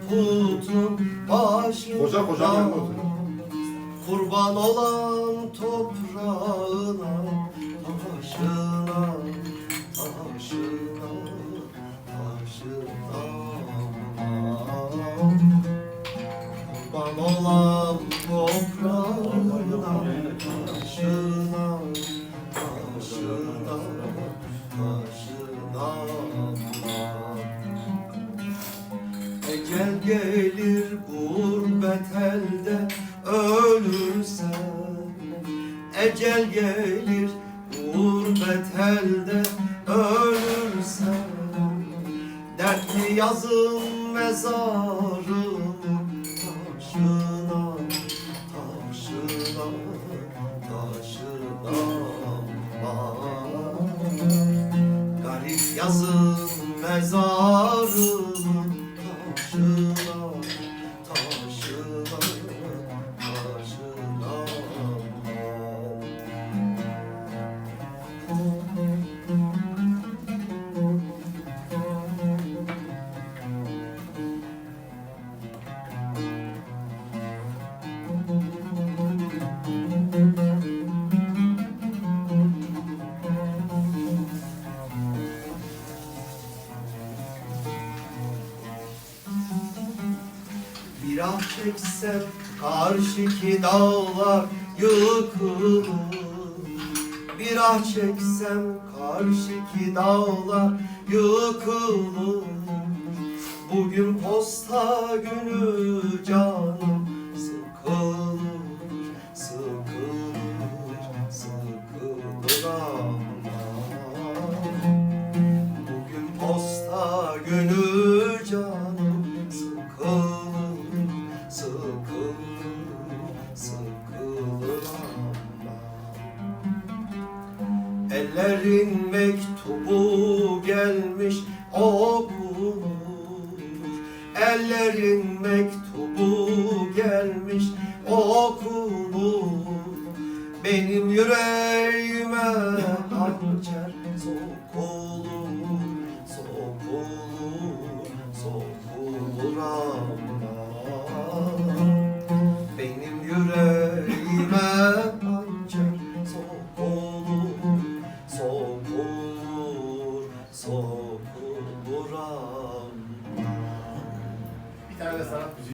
putun başına Koca koca. Kurban olan toprağına Taşına, taşına, taşına Kurban olan toprağına Taşına, taşına, taşına gelir gurbet elde ölürsen. Ecel gelir gurbet elde ölürsen. Dertli yazın mezarımın taşına Taşına, taşına. Garip yazın taşına, taşına, Bir ah çeksem karşıki dağlar yıkılır. Bir ah çeksem karşıki dağlar yıkılır. Bugün posta günü canım Ellerin mektubu gelmiş okunur Ellerin mektubu gelmiş okunur Benim yüreğime kopuram Bir tane de sanat müziği